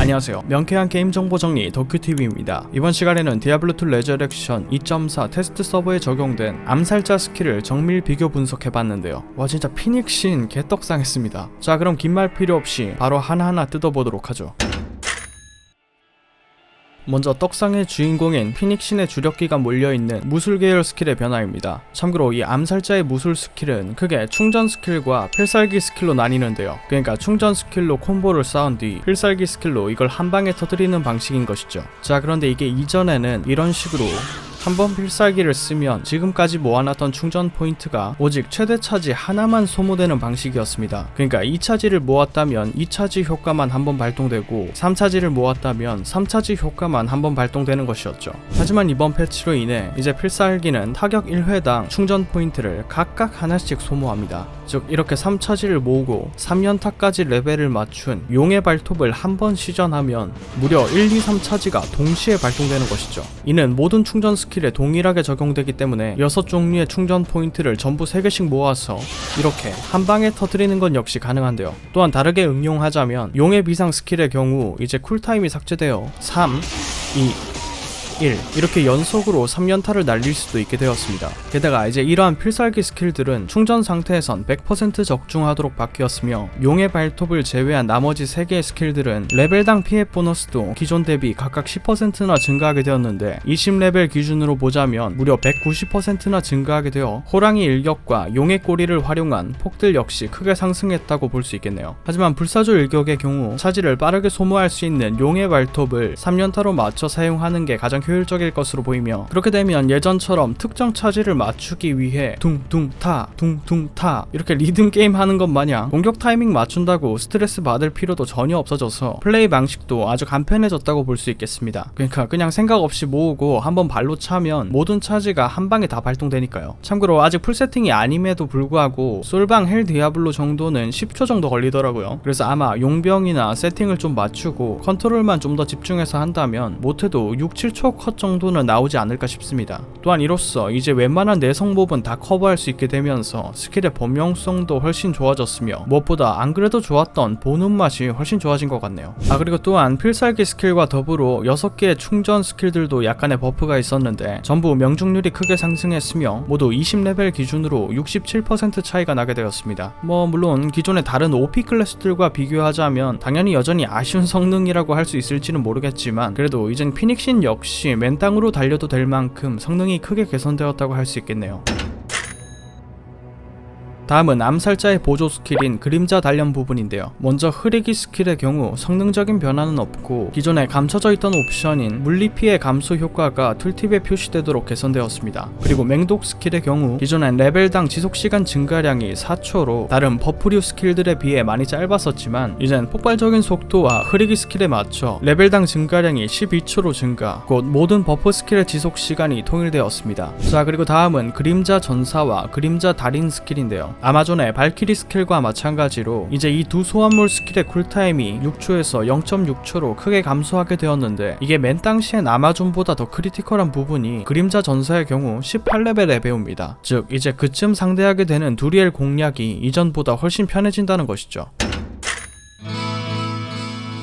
안녕하세요. 명쾌한 게임 정보 정리 덕큐TV입니다. 이번 시간에는 디아블로2 레저렉션 2.4 테스트 서버에 적용된 암살자 스킬을 정밀 비교 분석해봤는데요. 와 진짜 피닉신 개떡상했습니다. 자 그럼 긴 말 필요 없이 바로 하나하나 뜯어보도록 하죠. 먼저 떡상의 주인공인 피닉신의 주력기가 몰려있는 무술 계열 스킬의 변화입니다. 참고로 이 암살자의 무술 스킬은 크게 충전 스킬과 필살기 스킬로 나뉘는데요. 그러니까 충전 스킬로 콤보를 쌓은 뒤 필살기 스킬로 이걸 한 방에 터뜨리는 방식인 것이죠. 자 그런데 이게 이전에는 이런 식으로 한번 필살기를 쓰면 지금까지 모아놨던 충전 포인트가 오직 최대 차지 하나만 소모되는 방식이었습니다. 그러니까 2차지를 모았다면 2차지 효과만 한 번 발동되고 3차지를 모았다면 3차지 효과만 한 번 발동되는 것이었죠. 하지만 이번 패치로 인해 이제 필살기는 타격 1회당 충전 포인트를 각각 하나씩 소모합니다. 즉 이렇게 3차지를 모으고 3연타까지 레벨을 맞춘 용의 발톱을 한 번 시전하면 무려 1, 2, 3차지가 동시에 발동되는 것이죠. 이는 모든 충전 스킬 에 동일하게 적용되기 때문에 6종류의 충전 포인트를 전부 3개씩 모아서 이렇게 한 방에 터뜨리는 건 역시 가능한데요. 또한 다르게 응용하자면 용의 비상 스킬의 경우 이제 쿨타임이 삭제되어 3, 2, 1 이렇게 연속으로 3연타를 날릴 수도 있게 되었습니다. 게다가 이제 이러한 필살기 스킬들은 충전 상태에선 100% 적중하도록 바뀌었으며 용의 발톱을 제외한 나머지 3개의 스킬들은 레벨당 피해 보너스도 기존 대비 각각 10%나 증가하게 되었는데 20레벨 기준으로 보자면 무려 190%나 증가하게 되어 호랑이 일격과 용의 꼬리를 활용한 폭들 역시 크게 상승했다고 볼 수 있겠네요. 하지만 불사조 일격의 경우 차지를 빠르게 소모할 수 있는 용의 발톱을 3연타로 맞춰 사용하는 게 가장 효율적일 것으로 보이며 그렇게 되면 예전처럼 특정 차지를 맞추기 위해 둥둥타 둥둥타 이렇게 리듬 게임 하는 것 마냥 공격 타이밍 맞춘다고 스트레스 받을 필요도 전혀 없어져서 플레이 방식도 아주 간편해졌다고 볼 수 있겠습니다. 그러니까 그냥 생각 없이 모으고 한번 발로 차면 모든 차지가 한 방에 다 발동되니까요. 참고로 아직 풀 세팅이 아님에도 불구하고 솔방 헬 디아블로 정도는 10초 정도 걸리더라고요. 그래서 아마 용병이나 세팅을 좀 맞추고 컨트롤만 좀 더 집중해서 한다면 못해도 6, 7초 컷 정도는 나오지 않을까 싶습니다. 또한 이로써 이제 웬만한 내성 몹은 다 커버할 수 있게 되면서 스킬의 범용성도 훨씬 좋아졌으며 무엇보다 안 그래도 좋았던 보는 맛이 훨씬 좋아진 것 같네요. 아 그리고 또한 필살기 스킬과 더불어 6개의 충전 스킬들도 약간의 버프가 있었는데 전부 명중률이 크게 상승했으며 모두 20레벨 기준으로 67% 차이가 나게 되었습니다. 뭐 물론 기존의 다른 OP 클래스들과 비교하자면 당연히 여전히 아쉬운 성능이라고 할 수 있을지는 모르겠지만 그래도 이젠 피닉신 역시 맨땅으로 달려도 될 만큼 성능이 크게 개선되었다고 할 수 있겠네요. 다음은 암살자의 보조 스킬인 그림자 단련 부분인데요. 먼저 흐리기 스킬의 경우 성능적인 변화는 없고 기존에 감춰져 있던 옵션인 물리 피해 감소 효과가 툴팁에 표시되도록 개선되었습니다. 그리고 맹독 스킬의 경우 기존엔 레벨당 지속시간 증가량이 4초로 다른 버프류 스킬들에 비해 많이 짧았었지만 이젠 폭발적인 속도와 흐리기 스킬에 맞춰 레벨당 증가량이 12초로 증가 곧 모든 버프 스킬의 지속시간이 통일되었습니다. 자 그리고 다음은 그림자 전사와 그림자 달인 스킬인데요. 아마존의 발키리 스킬과 마찬가지로 이제 이 두 소환물 스킬의 쿨타임이 6초에서 0.6초로 크게 감소하게 되었는데 이게 맨 당시엔 아마존보다 더 크리티컬한 부분이 그림자 전사의 경우 18레벨에 배웁니다. 즉 이제 그쯤 상대하게 되는 두리엘 공략이 이전보다 훨씬 편해진다는 것이죠.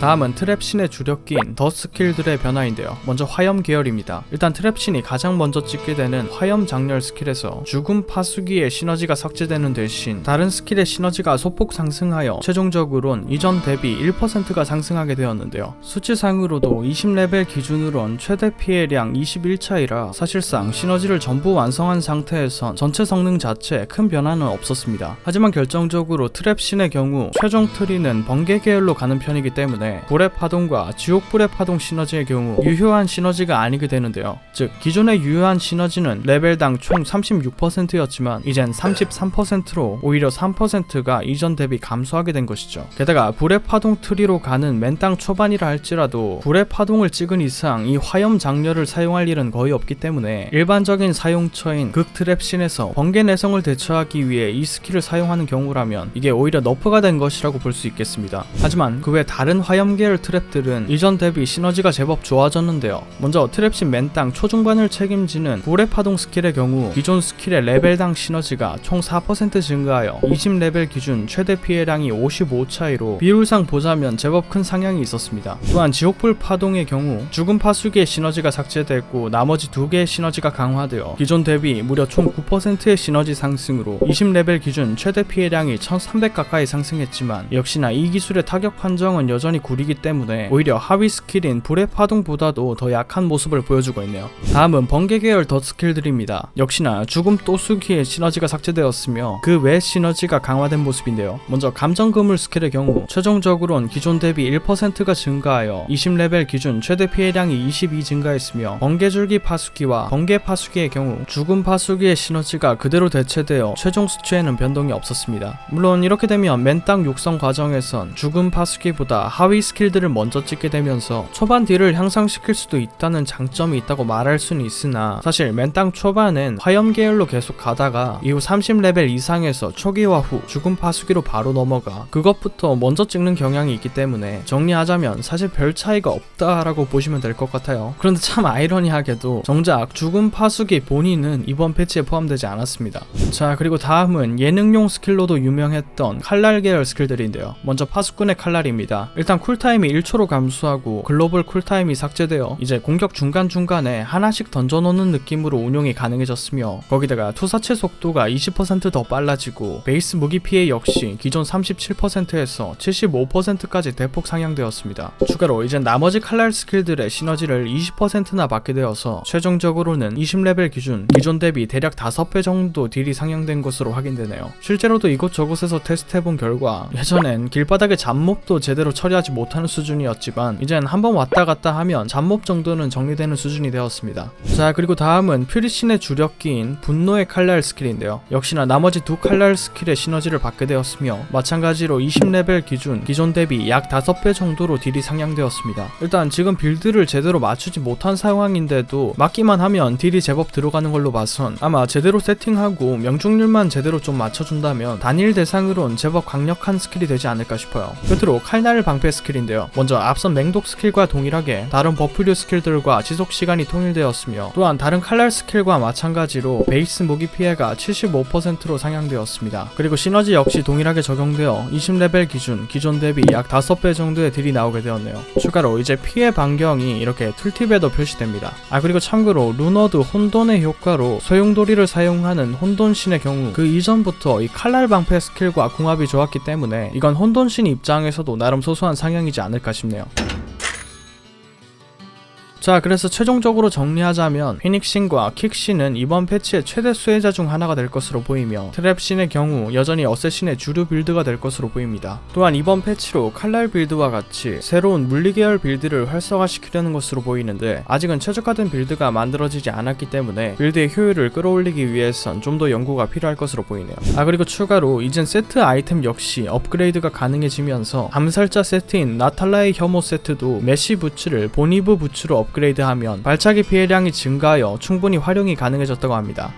다음은 트랩신의 주력기인 더 스킬들의 변화인데요. 먼저 화염 계열입니다. 일단 트랩신이 가장 먼저 찍게 되는 화염 장렬 스킬에서 죽음 파수기의 시너지가 삭제되는 대신 다른 스킬의 시너지가 소폭 상승하여 최종적으론 이전 대비 1%가 상승하게 되었는데요. 수치상으로도 20레벨 기준으론 최대 피해량 21차이라 사실상 시너지를 전부 완성한 상태에선 전체 성능 자체에 큰 변화는 없었습니다. 하지만 결정적으로 트랩신의 경우 최종 트리는 번개 계열로 가는 편이기 때문에 불의 파동과 지옥불의 파동 시너지의 경우 유효한 시너지가 아니게 되는데요. 즉 기존의 유효한 시너지는 레벨당 총 36%였지만 이젠 33%로 오히려 3%가 이전 대비 감소하게 된 것이죠. 게다가 불의 파동 트리로 가는 맨땅 초반이라 할지라도 불의 파동을 찍은 이상 이 화염 장렬을 사용할 일은 거의 없기 때문에 일반적인 사용처인 극트랩신에서 번개 내성을 대처하기 위해 이 스킬을 사용하는 경우라면 이게 오히려 너프가 된 것이라고 볼 수 있겠습니다. 하지만 그 외 다른 화염 화염 계열 트랩들은 이전 대비 시너지가 제법 좋아졌는데요. 먼저 트랩신 맨땅 초중반을 책임지는 불의 파동 스킬의 경우 기존 스킬의 레벨당 시너지가 총 4% 증가하여 20레벨 기준 최대 피해량이 55 차이로 비율상 보자면 제법 큰 상향이 있었습니다. 또한 지옥불 파동의 경우 죽음 파수기의 시너지가 삭제됐고 나머지 두 개의 시너지가 강화되어 기존 대비 무려 총 9%의 시너지 상승으로 20레벨 기준 최대 피해량이 1300 가까이 상승했지만 역시나 이 기술의 타격 판정은 여전히 구리기 때문에 오히려 하위 스킬인 불의 파동보다도 더 약한 모습을 보여주고 있네요. 다음은 번개 계열 더 스킬들입니다. 역시나 죽음 또수기의 시너지가 삭제되었으며 그 외 시너지가 강화된 모습인데요. 먼저 감정 그물 스킬의 경우 최종적으론 기존 대비 1%가 증가하여 20레벨 기준 최대 피해량이 22 증가했으며 번개줄기 파수기와 번개 파수기의 경우 죽음 파수기의 시너지가 그대로 대체되어 최종 수치에는 변동이 없었습니다. 물론 이렇게 되면 맨땅 육성 과정에선 죽음 파수기보다 하위 스킬들을 먼저 찍게 되면서 초반 딜을 향상시킬 수도 있다는 장점이 있다고 말할 수는 있으나 사실 맨땅 초반엔 화염 계열로 계속 가다가 이후 30레벨 이상에서 초기화 후 죽음 파수기로 바로 넘어가 그것부터 먼저 찍는 경향이 있기 때문에 정리하자면 사실 별 차이가 없다라고 보시면 될 것 같아요. 그런데 참 아이러니하게도 정작 죽음 파수기 본인은 이번 패치에 포함되지 않았습니다. 자 그리고 다음은 예능용 스킬로도 유명했던 칼날 계열 스킬들인데요. 먼저 파수꾼의 칼날입니다. 일단 쿨타임이 1초로 감소하고 글로벌 쿨타임이 삭제되어 이제 공격 중간중간에 하나씩 던져놓는 느낌으로 운용이 가능해졌으며 거기다가 투사체 속도가 20%더 빨라지고 베이스 무기 피해 역시 기존 37%에서 75%까지 대폭 상향되었습니다. 추가로 이제 나머지 칼날 스킬들의 시너지를 20%나 받게 되어서 최종적으로는 20레벨 기준 기존 대비 대략 5배 정도 딜이 상향된 것으로 확인되네요. 실제로도 이곳저곳에서 테스트해본 결과 예전엔 길바닥에 잡몹도 제대로 처리하지 못하는 수준이었지만 이젠 한번 왔다 갔다 하면 잡몹 정도는 정리되는 수준이 되었습니다. 자 그리고 다음은 퓨리신의 주력기인 분노의 칼날 스킬인데요. 역시나 나머지 두 칼날 스킬의 시너지를 받게 되었으며 마찬가지로 20레벨 기준 기존 대비 약 5배 정도로 딜이 상향되었습니다. 일단 지금 빌드를 제대로 맞추지 못한 상황인데도 맞기만 하면 딜이 제법 들어가는 걸로 봐선 아마 제대로 세팅하고 명중률만 제대로 좀 맞춰준다면 단일 대상으론 제법 강력한 스킬이 되지 않을까 싶어요. 끝으로 칼날 방패 스킬인데요. 먼저 앞선 맹독 스킬과 동일하게 다른 버프류 스킬들과 지속 시간이 통일되었으며 또한 다른 칼날 스킬과 마찬가지로 베이스 무기 피해가 75%로 상향되었습니다. 그리고 시너지 역시 동일하게 적용되어 20레벨 기준 기존 대비 약 5배 정도의 딜이 나오게 되었네요. 추가로 이제 피해 반경이 이렇게 툴팁에도 표시됩니다. 아 그리고 참고로 루너드 혼돈의 효과로 소용돌이를 사용하는 혼돈신의 경우 그 이전부터 이 칼날 방패 스킬과 궁합이 좋았기 때문에 이건 혼돈신 입장에서도 나름 소소한 상 향이지 않을까 싶네요. 자 그래서 최종적으로 정리하자면 피닉신과 킥신은 이번 패치의 최대 수혜자 중 하나가 될 것으로 보이며 트랩신의 경우 여전히 어쌔신의 주류 빌드가 될 것으로 보입니다. 또한 이번 패치로 칼날 빌드와 같이 새로운 물리계열 빌드를 활성화시키려는 것으로 보이는데 아직은 최적화된 빌드가 만들어지지 않았기 때문에 빌드의 효율을 끌어올리기 위해선 좀 더 연구가 필요할 것으로 보이네요. 아 그리고 추가로 이젠 세트 아이템 역시 업그레이드가 가능해지면서 암살자 세트인 나탈라의 혐오 세트도 메시 부츠를 보니브 부츠로 업 그레이드하면 발차기 피해량이 증가하여 충분히 활용이 가능해졌다고 합니다.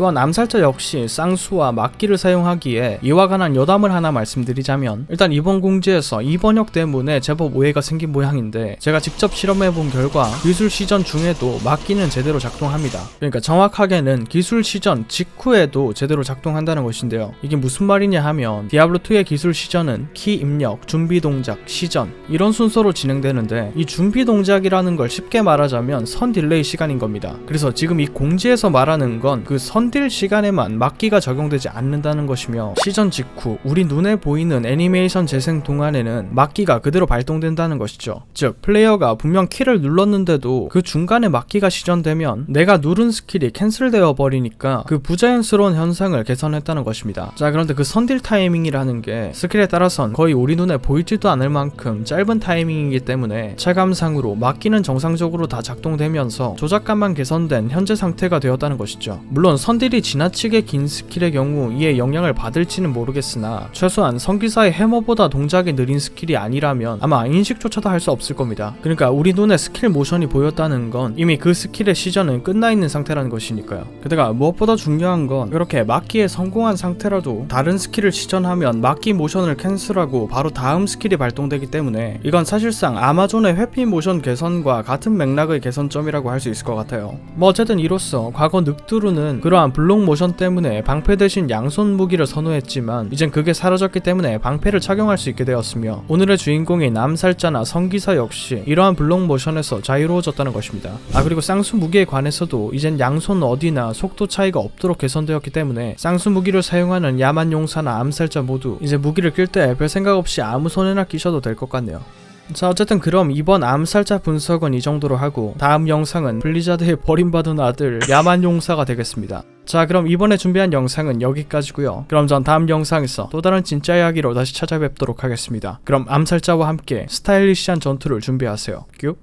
또한 암살자 역시 쌍수와 막기를 사용하기에 이와 관한 여담을 하나 말씀드리자면 일단 이번 공지에서 이 번역 때문에 제법 오해가 생긴 모양인데 제가 직접 실험해본 결과 기술 시전 중에도 막기는 제대로 작동합니다. 그러니까 정확하게는 기술 시전 직후에도 제대로 작동한다는 것인데요. 이게 무슨 말이냐 하면 디아블로2의 기술 시전은 키 입력, 준비 동작, 시전 이런 순서로 진행되는데 이 준비 동작이라는 걸 쉽게 말하자면 선 딜레이 시간인 겁니다. 그래서 지금 이 공지에서 말하는 건 그선 딜 시간에만 막기가 적용되지 않는다는 것이며 시전 직후 우리 눈에 보이는 애니메이션 재생 동안에는 막기가 그대로 발동된다는 것이죠. 즉 플레이어가 분명 키를 눌렀는데도 그 중간에 막기가 시전되면 내가 누른 스킬이 캔슬되어 버리니까 그 부자연스러운 현상을 개선했다는 것입니다. 자 그런데 그 선딜 타이밍이라는 게 스킬에 따라선 거의 우리 눈에 보이지도 않을 만큼 짧은 타이밍이기 때문에 체감상으로 막기는 정상적으로 다 작동되면서 조작감만 개선된 현재 상태가 되었다는 것이죠. 물론 선 사람들이 지나치게 긴 스킬의 경우 이에 영향을 받을지는 모르겠으나 최소한 성기사의 해머보다 동작이 느린 스킬이 아니라면 아마 인식조차도 할 수 없을 겁니다. 그러니까 우리 눈에 스킬 모션이 보였다는 건 이미 그 스킬의 시전은 끝나 있는 상태라는 것이니까요. 게다가 무엇보다 중요한 건 이렇게 막기에 성공한 상태라도 다른 스킬을 시전하면 막기 모션을 캔슬하고 바로 다음 스킬이 발동되기 때문에 이건 사실상 아마존의 회피 모션 개선과 같은 맥락의 개선점이라고 할 수 있을 것 같아요. 뭐 어쨌든 이로써 과거 늑두루는 그러 한 블록 모션 때문에 방패 대신 양손 무기를 선호했지만 이젠 그게 사라졌기 때문에 방패를 착용할 수 있게 되었으며 오늘의 주인공인 암살자나 성기사 역시 이러한 블록 모션에서 자유로워졌다는 것입니다. 아 그리고 쌍수 무기에 관해서도 이젠 양손 어디나 속도 차이가 없도록 개선되었기 때문에 쌍수 무기를 사용하는 야만 용사나 암살자 모두 이제 무기를 낄 때 별 생각 없이 아무 손에나 끼셔도 될 것 같네요. 자 어쨌든 그럼 이번 암살자 분석은 이 정도로 하고 다음 영상은 블리자드의 버림받은 아들 야만 용사가 되겠습니다. 자 그럼 이번에 준비한 영상은 여기까지고요. 그럼 전 다음 영상에서 또 다른 진짜 이야기로 다시 찾아뵙도록 하겠습니다. 그럼 암살자와 함께 스타일리시한 전투를 준비하세요. 큐.